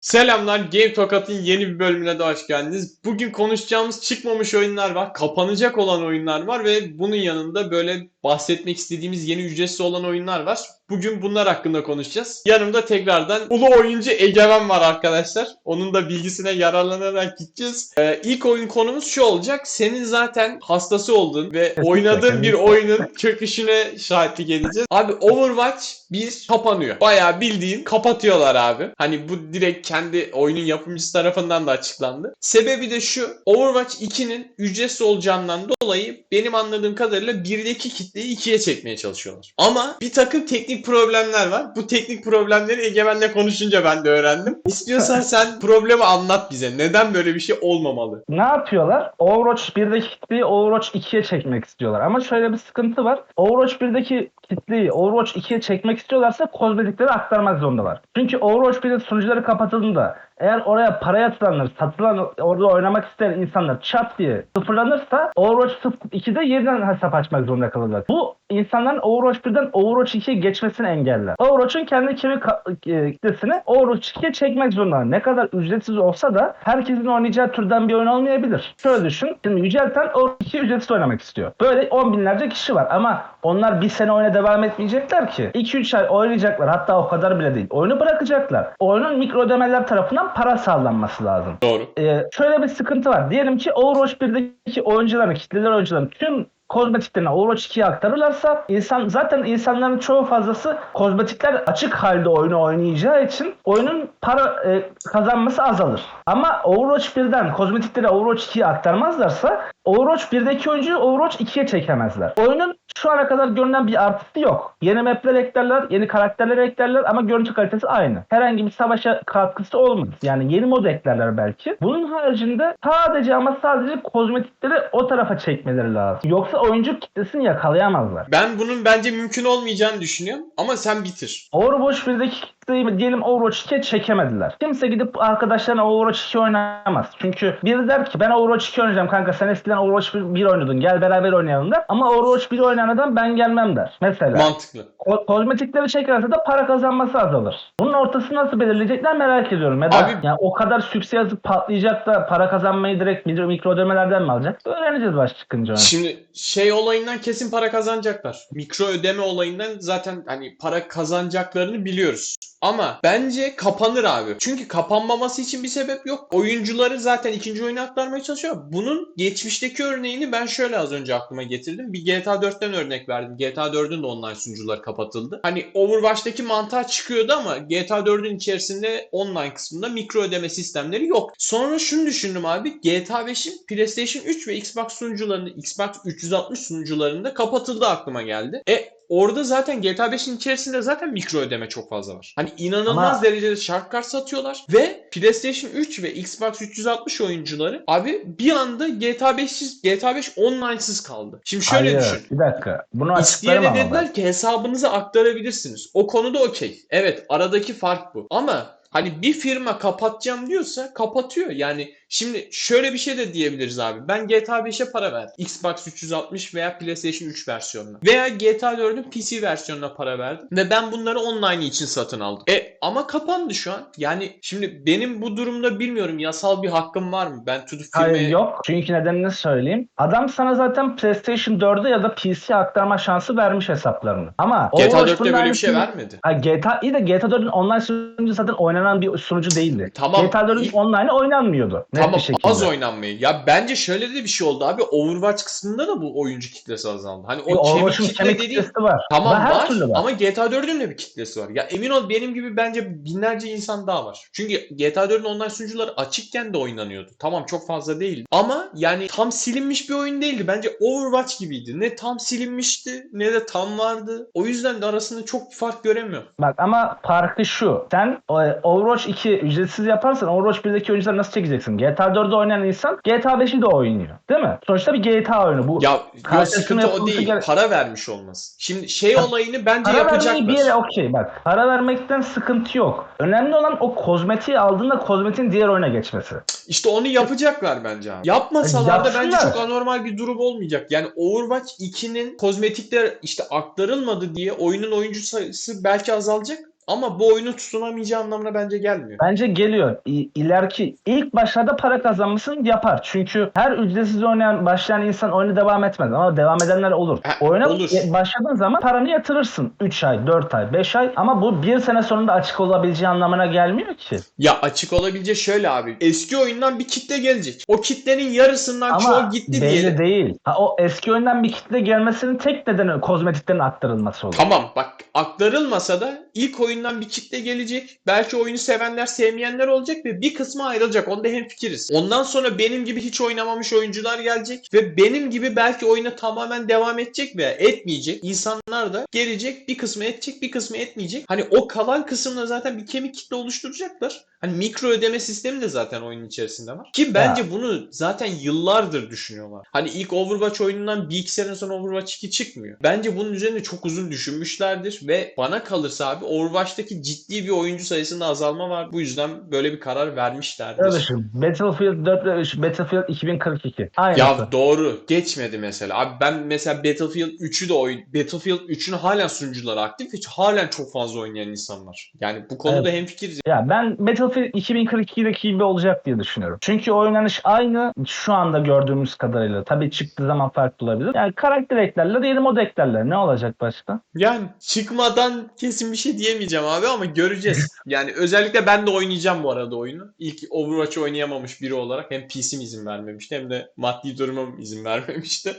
Selamlar Game Tokat'ın yeni bir bölümüne de hoş geldiniz. Bugün konuşacağımız çıkmamış oyunlar var, kapanacak olan oyunlar var ve bunun yanında böyle bahsetmek istediğimiz yeni ücretsiz olan oyunlar var. Bugün bunlar hakkında konuşacağız. Yanımda tekrardan ulu oyuncu Egemen var arkadaşlar. Onun da bilgisine yararlanarak gideceğiz. Ee, ilk oyun konumuz şu olacak. Senin zaten hastası olduğun ve oynadığın bir oyunun çöküşüne şahitlik edeceğiz. Abi Overwatch 1 kapanıyor. Bayağı bildiğin kapatıyorlar abi. Hani bu direkt kendi oyunun yapımcısı tarafından da açıklandı. Sebebi de şu. Overwatch 2'nin ücretsiz olacağından dolayı benim anladığım kadarıyla 1'deki kitleyi 2'ye çekmeye çalışıyorlar. Ama bir takım teknik problemler var. Bu teknik problemleri Egemen'le konuşunca ben de öğrendim. İstiyorsan sen problemi anlat bize. Neden böyle bir şey olmamalı? Ne yapıyorlar? Overwatch 1'deki kitleyi Overwatch 2'ye çekmek istiyorlar. Ama şöyle bir sıkıntı var. Overwatch 1'deki kitleyi Overwatch 2'ye çekmek istiyorlarsa kozmetikleri aktarmak zorundalar. Çünkü Overwatch 1'de sunucuları kapatıldığında eğer oraya para yatıranlar, satılan, orada oynamak isteyen insanlar çat diye sıfırlanırsa Overwatch 2'de yeniden hesap açmak zorunda kalırlar. Bu insanların Overwatch 1'den Overwatch 2'ye geçmesini engeller. Overwatch'un kendi kimi e, kitlesini Overwatch 2'ye çekmek zorunda. Ne kadar ücretsiz olsa da herkesin oynayacağı türden bir oyun olmayabilir. Şöyle düşün. Şimdi Yücelten Overwatch 2'yi ücretsiz oynamak istiyor. Böyle on binlerce kişi var ama onlar bir sene oyuna devam etmeyecekler ki. 2-3 ay oynayacaklar hatta o kadar bile değil. Oyunu bırakacaklar. Oyunun mikro ödemeler tarafından para sağlanması lazım. Doğru. Ee, şöyle bir sıkıntı var. Diyelim ki Overwatch 1'deki oyuncuların, kitleler oyuncuların tüm kozmetiklerini Overwatch 2'ye aktarırlarsa insan zaten insanların çoğu fazlası kozmetikler açık halde oyunu oynayacağı için oyunun para e, kazanması azalır. Ama Overwatch 1'den kozmetikleri Overwatch 2'ye aktarmazlarsa Overwatch 1'deki oyuncuyu Overwatch 2'ye çekemezler. Oyunun şu ana kadar görünen bir artısı yok. Yeni mapler eklerler, yeni karakterler eklerler ama görüntü kalitesi aynı. Herhangi bir savaşa katkısı olmaz. Yani yeni mod eklerler belki. Bunun haricinde sadece ama sadece kozmetikleri o tarafa çekmeleri lazım. Yoksa oyuncu kitlesini yakalayamazlar. Ben bunun bence mümkün olmayacağını düşünüyorum ama sen bitir. Overwatch 1'deki kitleyi diyelim Overwatch 2'ye çekemediler. Kimse gidip arkadaşlarına Overwatch 2 oynamaz. Çünkü biri der ki ben Overwatch 2 oynayacağım kanka sen eskiden Overwatch 1, 1 oynuyordun gel beraber oynayalım der. Ama Overwatch 1 oynayan adam ben gelmem der. Mesela. Mantıklı. Ko- kozmetikleri çekerse de para kazanması azalır. Bunun ortasını nasıl belirleyecekler merak ediyorum. Ya da Abi- yani o kadar sükse yazıp patlayacak da para kazanmayı direkt mikro, ödemelerden mi alacak? Öğreneceğiz baş çıkınca. Şimdi şey olayından kesin para kazanacaklar. Mikro ödeme olayından zaten hani para kazanacaklarını biliyoruz. Ama bence kapanır abi. Çünkü kapanmaması için bir sebep yok. Oyuncuları zaten ikinci oyuna aktarmaya çalışıyor. Bunun geçmişteki örneğini ben şöyle az önce aklıma getirdim. Bir GTA 4'ten örnek verdim. GTA 4'ün de online sunucular kapatıldı. Hani Overwatch'taki mantığa çıkıyordu ama GTA 4'ün içerisinde online kısmında mikro ödeme sistemleri yok. Sonra şunu düşündüm abi. GTA 5'in PlayStation 3 ve Xbox sunucularında, Xbox 360 sunucularında kapatıldı aklıma geldi. E Orada zaten GTA 5'in içerisinde zaten mikro ödeme çok fazla var. Hani inanılmaz Ama- derecede shark card satıyorlar ve PlayStation 3 ve Xbox 360 oyuncuları abi bir anda GTA 5'siz GTA 5 online'sız kaldı. Şimdi şöyle Hayır, düşün. Bir dakika. Bunu açıklarım ama ben. dediler ki hesabınızı aktarabilirsiniz. O konuda okey. Evet aradaki fark bu. Ama hani bir firma kapatacağım diyorsa kapatıyor. Yani şimdi şöyle bir şey de diyebiliriz abi. Ben GTA 5'e para verdim. Xbox 360 veya PlayStation 3 versiyonuna. Veya GTA 4'ün PC versiyonuna para verdim. Ve ben bunları online için satın aldım. E ama kapandı şu an. Yani şimdi benim bu durumda bilmiyorum yasal bir hakkım var mı? Ben tutup Hayır firmaya... yok. Çünkü nedenini söyleyeyim. Adam sana zaten PlayStation 4'e ya da PC aktarma şansı vermiş hesaplarını. Ama GTA Overwatch 4'te bunun böyle bir şey vermedi. Ha, GTA iyi de GTA 4'ün online sunucu zaten oynanan bir sunucu değildi. Tamam. GTA 4'ün İlk- online oynanmıyordu. Net Tamam bir şekilde. az oynanmayı. Ya bence şöyle de bir şey oldu abi. Overwatch kısmında da bu oyuncu kitlesi azaldı. Hani o Overwatch'un kitle dediğin kitlesi var. tamam her var, türlü var. ama GTA 4'ün de bir kitlesi var. Ya emin ol benim gibi bence binlerce insan daha var. Çünkü GTA 4'ün online sunucuları açıkken de oynanıyordu. Tamam çok fazla değil. Ama yani tam silinmiş bir oyun değildi. Bence Overwatch gibiydi. Ne tam silinmişti ne de tam vardı. O yüzden de arasında çok bir fark göremiyorum. Bak ama farkı şu. Sen e, Overwatch 2 ücretsiz yaparsan Overwatch 1'deki oyuncuları nasıl çekeceksin? GTA 4'de oynayan insan GTA 5'i de oynuyor. Değil mi? Sonuçta bir GTA oyunu bu. Ya yok, sıkıntı o değil. gere- Para vermiş olması. Şimdi şey Ha, olayını bence Para yapacaklar. bir yere okey bak. Para vermekten sıkıntı yok. Önemli olan o kozmetiği aldığında kozmetiğin diğer oyuna geçmesi. İşte onu yapacaklar bence abi. Yapmasalar da bence çok anormal bir durum olmayacak. Yani Overwatch 2'nin kozmetikler işte aktarılmadı diye oyunun oyuncu sayısı belki azalacak ama bu oyunu tutunamayacağı anlamına bence gelmiyor. Bence geliyor. İ- ileriki ilk başlarda para kazanmasını yapar. Çünkü her ücretsiz oynayan başlayan insan oyunu devam etmez ama devam edenler olur. Ha, Oyuna olur. e, başladığın zaman paranı yatırırsın. 3 ay, 4 ay, 5 ay ama bu bir sene sonunda açık olabileceği anlamına gelmiyor ki. Ya açık olabileceği şöyle abi. Eski oyundan bir kitle gelecek. O kitlenin yarısından Ama çoğu gitti belli diyelim. değil. Ha, o eski oyundan bir kitle gelmesinin tek nedeni kozmetiklerin aktarılması olur. Tamam bak aktarılmasa da ilk oyundan bir kitle gelecek. Belki oyunu sevenler sevmeyenler olacak ve bir kısmı ayrılacak. Onda hemfikiriz. Ondan sonra benim gibi hiç oynamamış oyuncular gelecek ve benim gibi belki oyuna tamamen devam edecek veya etmeyecek. İnsanlar da gelecek bir kısmı edecek bir kısmı etmeyecek. Hani o kalan kısımda zaten bir kemik kitle oluşturacaklar. Hani mikro ödeme sistemi de zaten oyunun içerisinde var. Ki bence bunu zaten yıllardır düşünüyorlar. Hani ilk Overwatch oyunundan bir iki sene sonra Overwatch 2 çıkmıyor. Bence bunun üzerine çok uzun düşünmüşlerdir ve bana kalırsa abi Overwatch'taki ciddi bir oyuncu sayısında azalma var. Bu yüzden böyle bir karar vermişlerdir. Düşün. Battlefield 4 ve 3, Battlefield 2042. Aynısı. Ya doğru. Geçmedi mesela. Abi ben mesela Battlefield 3'ü de oyun Battlefield 3'ün halen sunucuları aktif ve halen çok fazla oynayan insan var. Yani bu konuda Evet. hemfikiriz. Ya ben Battlefield 2042'deki gibi olacak diye düşünüyorum. Çünkü oynanış aynı şu anda gördüğümüz kadarıyla. Tabii çıktığı zaman farklı olabilir. Yani karakter eklerler, diyelim mod eklerler. Ne olacak başka? Yani çıkmadan kesin bir şey diyemeyeceğim abi ama göreceğiz. yani özellikle ben de oynayacağım bu arada oyunu. İlk Overwatch oynayamamış biri olarak hem PC'm izin vermemişti hem de maddi durumum izin vermemişti.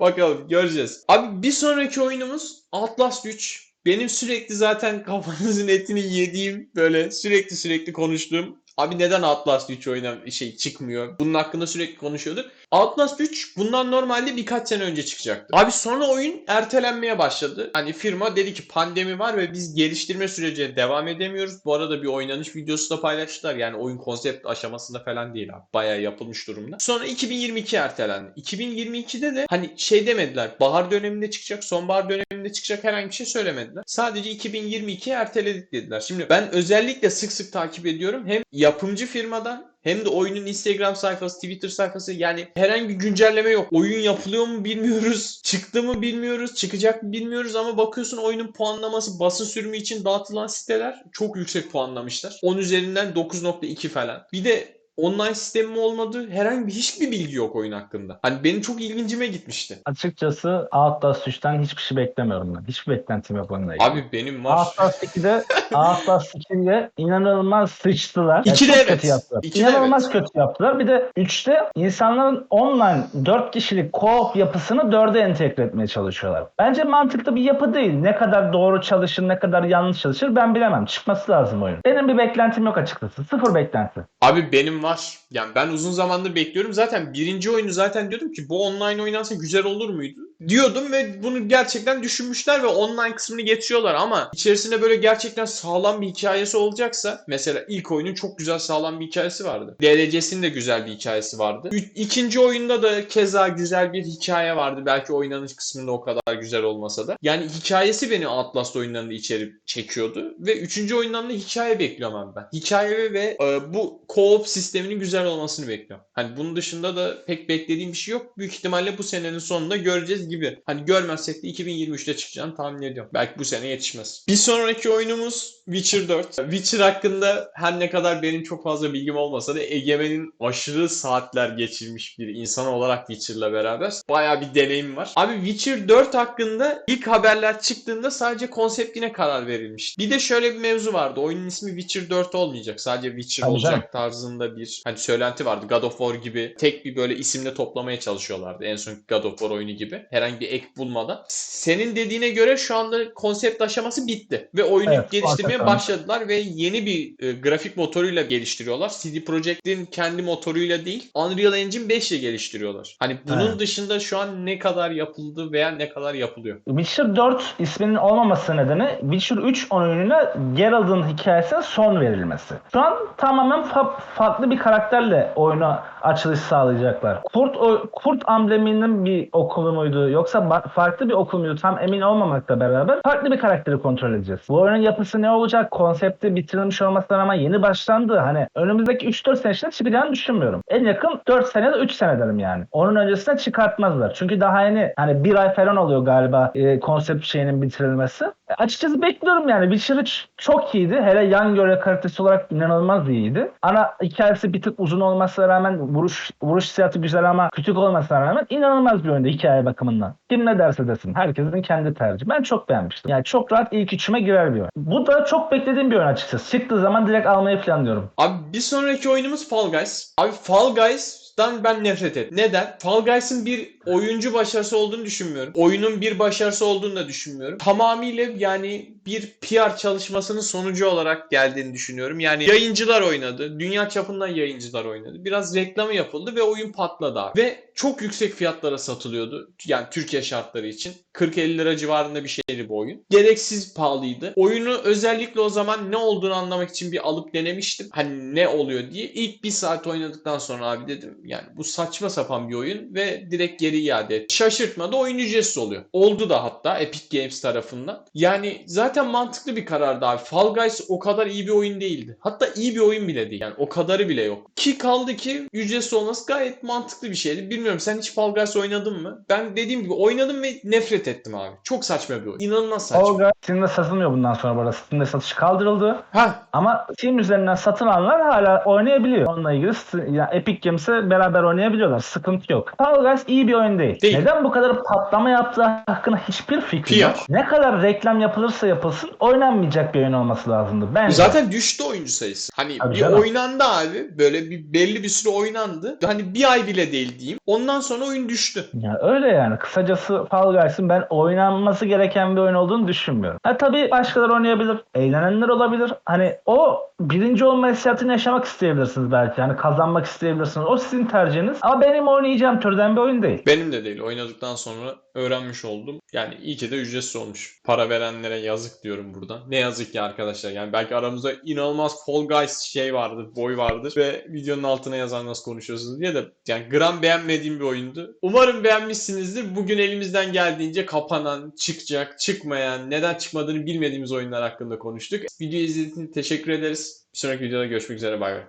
Bakalım göreceğiz. Abi bir sonraki oyunumuz Outlast 3. Benim sürekli zaten kafanızın etini yediğim böyle sürekli sürekli konuştuğum Abi neden Outlast 3 oyuna şey çıkmıyor? Bunun hakkında sürekli konuşuyorduk. Outlast 3 bundan normalde birkaç sene önce çıkacaktı. Abi sonra oyun ertelenmeye başladı. Hani firma dedi ki pandemi var ve biz geliştirme sürecine devam edemiyoruz. Bu arada bir oynanış videosu da paylaştılar. Yani oyun konsept aşamasında falan değil abi. Bayağı yapılmış durumda. Sonra 2022 ertelendi. 2022'de de hani şey demediler. Bahar döneminde çıkacak, sonbahar döneminde çıkacak herhangi bir şey söylemediler. Sadece 2022'ye erteledik dediler. Şimdi ben özellikle sık sık takip ediyorum. Hem yapımcı firmadan hem de oyunun Instagram sayfası, Twitter sayfası yani herhangi bir güncelleme yok. Oyun yapılıyor mu bilmiyoruz. Çıktı mı bilmiyoruz. Çıkacak mı bilmiyoruz ama bakıyorsun oyunun puanlaması basın sürümü için dağıtılan siteler çok yüksek puanlamışlar. 10 üzerinden 9.2 falan. Bir de online sistemi mi olmadı herhangi bir hiçbir bilgi yok oyun hakkında. Hani benim çok ilgincime gitmişti. Açıkçası Outlast 3'ten hiçbir şey beklemiyorum ben. Hiçbir beklentim yok onunla ilgili. Abi benim var. Outlast 2'de Outlast 2'de inanılmaz sıçtılar. Yani İkide çok evet. kötü yaptılar. İkide inanılmaz evet. kötü yaptılar. Bir de 3'te insanların online 4 kişilik co-op yapısını 4'e entegre etmeye çalışıyorlar. Bence mantıklı bir yapı değil. Ne kadar doğru çalışır, ne kadar yanlış çalışır ben bilemem. Çıkması lazım oyun. Benim bir beklentim yok açıkçası. Sıfır beklenti. Abi benim var. Yani ben uzun zamandır bekliyorum. Zaten birinci oyunu zaten diyordum ki bu online oynansa güzel olur muydu? Diyordum ve bunu gerçekten düşünmüşler ve online kısmını getiriyorlar ama içerisinde böyle gerçekten sağlam bir hikayesi olacaksa mesela ilk oyunun çok güzel sağlam bir hikayesi vardı. DLC'sinin de güzel bir hikayesi vardı. Ü- İkinci oyunda da keza güzel bir hikaye vardı. Belki oynanış kısmında o kadar güzel olmasa da. Yani hikayesi beni Outlast oyunlarında içeri çekiyordu ve üçüncü oyundan da hikaye bekliyorum ben. Hikaye ve e, bu co-op sisteminin güzel olmasını bekliyorum. Hani bunun dışında da pek beklediğim bir şey yok. Büyük ihtimalle bu senenin sonunda göreceğiz gibi. Hani görmezsek de 2023'te çıkacağını tahmin ediyorum. Belki bu sene yetişmez. Bir sonraki oyunumuz Witcher 4. Witcher hakkında her ne kadar benim çok fazla bilgim olmasa da Egemen'in aşırı saatler geçirmiş bir insan olarak Witcher'la beraber bayağı bir deneyim var. Abi Witcher 4 hakkında ilk haberler çıktığında sadece konseptine karar verilmiş. Bir de şöyle bir mevzu vardı. Oyunun ismi Witcher 4 olmayacak. Sadece Witcher Tabii olacak canım. tarzında bir hani söylenti vardı. God of War gibi tek bir böyle isimle toplamaya çalışıyorlardı. En son God of War oyunu gibi. Herhangi bir ek bulmadan. Senin dediğine göre şu anda konsept aşaması bitti. Ve oyunu Evet, geliştirmeye hakikaten. başladılar ve yeni bir e, grafik motoruyla geliştiriyorlar. CD Projekt'in kendi motoruyla değil Unreal Engine 5 ile geliştiriyorlar. Hani bunun Evet. dışında şu an ne kadar yapıldı veya ne kadar yapılıyor. Witcher 4 isminin olmaması nedeni Witcher 3 oyununa Geralt'ın hikayesine son verilmesi. Şu an tamamen fa- farklı bir karakterle oyuna açılış sağlayacaklar. Kurt o- kurt ambleminin bir okulu muydu yoksa farklı bir okul muydu tam emin olmamakla beraber farklı bir karakteri kontrol edeceğiz. Bu oyunun yapısı ne olacak? Olacak. Konsepti bitirilmiş olmasına rağmen yeni başlandı. Hani önümüzdeki 3-4 sene içinde çıkacağını düşünmüyorum. En yakın 4 sene da 3 sene derim yani. Onun öncesinde çıkartmazlar. Çünkü daha yeni hani bir ay falan oluyor galiba e, konsept şeyinin bitirilmesi. E, açıkçası bekliyorum yani. Witcher 3 çok iyiydi. Hele yan göre kalitesi olarak inanılmaz iyiydi. Ana hikayesi bir tık uzun olmasına rağmen vuruş vuruş hissiyatı güzel ama küçük olmasına rağmen inanılmaz bir oyundu hikaye bakımından. Kim ne derse desin. Herkesin kendi tercihi. Ben çok beğenmiştim. Yani çok rahat ilk üçüme girer bir oyun. Bu da çok beklediğim bir oyun açıkçası. Çıktığı zaman direkt almayı planlıyorum. Abi bir sonraki oyunumuz Fall Guys. Abi Fall Guys'tan ben nefret ettim. Neden? Fall Guys'ın bir oyuncu başarısı olduğunu düşünmüyorum. Oyunun bir başarısı olduğunu da düşünmüyorum. Tamamıyla yani bir PR çalışmasının sonucu olarak geldiğini düşünüyorum. Yani yayıncılar oynadı. Dünya çapından yayıncılar oynadı. Biraz reklamı yapıldı ve oyun patladı abi. Ve çok yüksek fiyatlara satılıyordu. Yani Türkiye şartları için. 40-50 lira civarında bir şeydi bu oyun. Gereksiz pahalıydı. Oyunu özellikle o zaman ne olduğunu anlamak için bir alıp denemiştim. Hani ne oluyor diye. İlk bir saat oynadıktan sonra abi dedim yani bu saçma sapan bir oyun ve direkt geri iade et. Şaşırtmadı oyun ücretsiz oluyor. Oldu da hatta Epic Games tarafından. Yani zaten mantıklı bir karardı abi. Fall Guys o kadar iyi bir oyun değildi. Hatta iyi bir oyun bile değil. Yani o kadarı bile yok. Ki kaldı ki ücretsiz olması gayet mantıklı bir şeydi. Bilmiyorum sen hiç Fall Guys oynadın mı? Ben dediğim gibi oynadım ve nefret ettim abi. Çok saçma bir oyun. İnanılmaz saçma. Olga Steam'de satılmıyor bundan sonra bu arada. Steam'de satış kaldırıldı. Ha Ama Steam üzerinden satın alanlar hala oynayabiliyor. Onunla ilgili yani Epic Games'e beraber oynayabiliyorlar. Sıkıntı yok. Fall Guys iyi bir oyun değil. Değil. Neden bu kadar patlama yaptığı hakkında hiçbir fikrim PR. yok. Ne kadar reklam yapılırsa yapılsın oynanmayacak bir oyun olması lazımdı. Bence. Zaten düştü oyuncu sayısı. Hani Tabii bir canım. oynandı abi. Böyle bir belli bir süre oynandı. Hani bir ay bile değil diyeyim. Ondan sonra oyun düştü. Ya öyle yani. Kısacası Fall Guys'ın ben oynanması gereken bir oyun olduğunu düşünmüyorum. Ha tabii başkaları oynayabilir. Eğlenenler olabilir. Hani o birinci olma hissiyatını yaşamak isteyebilirsiniz belki. Yani kazanmak isteyebilirsiniz. O sizin tercihiniz. Ama benim oynayacağım türden bir oyun değil. Benim de değil. Oynadıktan sonra öğrenmiş oldum. Yani iyi ki de ücretsiz olmuş. Para verenlere yazık diyorum buradan. Ne yazık ki arkadaşlar. Yani belki aramızda inanılmaz Fall Guys şey vardır, boy vardır ve videonun altına yazan nasıl konuşuyorsunuz diye de yani gram beğenmediğim bir oyundu. Umarım beğenmişsinizdir. Bugün elimizden geldiğince kapanan, çıkacak, çıkmayan, neden çıkmadığını bilmediğimiz oyunlar hakkında konuştuk. Videoyu izlediğiniz için teşekkür ederiz. Bir sonraki videoda görüşmek üzere. Bay bay.